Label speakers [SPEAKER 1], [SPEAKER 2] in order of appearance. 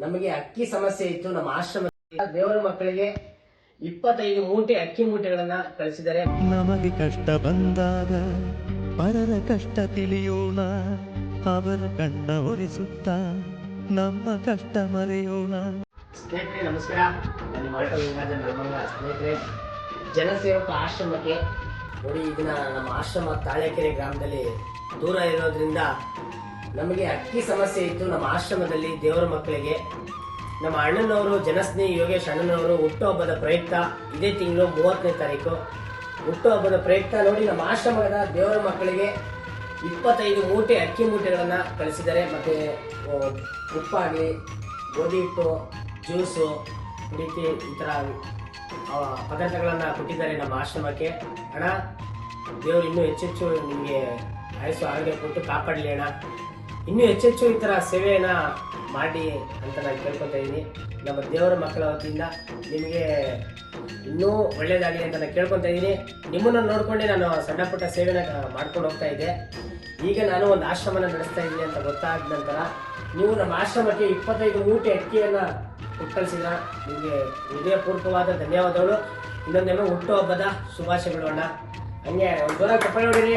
[SPEAKER 1] ನಮಗೆ ಅಕ್ಕಿ ಸಮಸ್ಯೆ ಇತ್ತು ನಮ್ಮ ಆಶ್ರಮ ದೇವರ ಮಕ್ಕಳಿಗೆ ಇಪ್ಪತ್ತೈದು ಮೂಟೆ ಅಕ್ಕಿ ಮೂಟೆಗಳನ್ನ ಕಳಿಸಿದರೆ
[SPEAKER 2] ನಮಗೆ ಕಷ್ಟ ಬಂದಾಗ ಪರರ ಕಷ್ಟ ತಿಳಿಯೋಣ ಅವರ ಕಣ್ಣ ಒರೆಸುತ್ತ ನಮ್ಮ ಕಷ್ಟ ಮರೆಯೋಣ.
[SPEAKER 1] ಸ್ನೇಹಿತರೆ ನಮಸ್ಕಾರ. ನನ್ನ ಸ್ನೇಹಿತರೆ. ಜನಸೇವಕ ಆಶ್ರಮಕ್ಕೆ ನೋಡಿ ಇದನ್ನ ನಮ್ಮ ಆಶ್ರಮ ತಾಳೆಕೆರೆ ಗ್ರಾಮದಲ್ಲಿ ದೂರ ಇರೋದ್ರಿಂದ ನಮಗೆ ಅಕ್ಕಿ ಸಮಸ್ಯೆ ಇತ್ತು. ನಮ್ಮ ಆಶ್ರಮದಲ್ಲಿ ದೇವರ ಮಕ್ಕಳಿಗೆ. ನಮ್ಮ ಅಣ್ಣನವರು, ಜನಸ್ನೇಹಿ ಯೋಗೇಶ್ ಅಣ್ಣನವರು ಹುಟ್ಟುಹಬ್ಬದ ಪ್ರಯುಕ್ತ. ಇದೇ ತಿಂಗಳು ಮೂವತ್ತನೇ ತಾರೀಕು. ಹುಟ್ಟುಹಬ್ಬದ ಪ್ರಯುಕ್ತ ನೋಡಿ ನಮ್ಮ ಆಶ್ರಮದ ದೇವರ ಮಕ್ಕಳಿಗೆ ಇಪ್ಪತ್ತೈದು ಮೂಟೆ ಅಕ್ಕಿ ಮೂಟೆಗಳನ್ನು ಕಳಿಸಿದ್ದಾರೆ. ಮತ್ತು ಉಪ್ಪಾಗಲಿ, ಗೋಧಿ ಹಿಟ್ಟು, ಜ್ಯೂಸು ರೀತಿ ಈ ಥರ ಪದಾರ್ಥಗಳನ್ನ ಕೊಟ್ಟಿದ್ದಾರೆ ನಮ್ಮ ಆಶ್ರಮಕ್ಕೆ. ಅಣ್ಣ, ದೇವರು ಇನ್ನೂ ಹೆಚ್ಚೆಚ್ಚು ನಿಮಗೆ ಆಯಸ್ಸು ಆರೋಗ್ಯ ಕೊಟ್ಟು ಕಾಪಾಡಲಿ ಅಣ್ಣ. ಇನ್ನೂ ಹೆಚ್ಚೆಚ್ಚು ಈ ಥರ ಸೇವೆಯನ್ನು ಮಾಡಿ ಅಂತ ನಾನು ಕೇಳ್ಕೊತಾ ಇದ್ದೀನಿ ನಮ್ಮ ದೇವರ ಮಕ್ಕಳ ವತಿಯಿಂದ ನಿಮಗೆ ಇನ್ನೂ ಒಳ್ಳೆಯದಾಗಲಿ ಅಂತ ನಾನು ಕೇಳ್ಕೊತಾ ಇದ್ದೀನಿ ನಿಮ್ಮನ್ನು ನೋಡಿಕೊಂಡೆ ನಾನು ಸಣ್ಣ ಪುಟ್ಟ ಸೇವೆನ ಮಾಡ್ಕೊಂಡು ಹೋಗ್ತಾ ಇದ್ದೆ. ಈಗ ನಾನು ಒಂದು ಆಶ್ರಮನ ನಡೆಸ್ತಾ ಇದ್ದೀನಿ ಅಂತ ಗೊತ್ತಾದ ನಂತರ ನೀವು ನಮ್ಮ ಆಶ್ರಮಕ್ಕೆ ಇಪ್ಪತ್ತೈದು ಮೂಟೆ ಅಕ್ಕಿಯನ್ನು ಕಳಿಸಿದ್ರ ನಿಮಗೆ ಹೃದಯಪೂರ್ವಕವಾದ ಧನ್ಯವಾದಗಳು. ಇನ್ನೊಂದೇನೋ ಹುಟ್ಟುಹಬ್ಬದ ಶುಭಾಶಯಗಳು ಅಣ್ಣ. ಹಂಗೆ ಒಂದು ದೂರ ಕಪ್ಪ ಹೊಡೀರಿ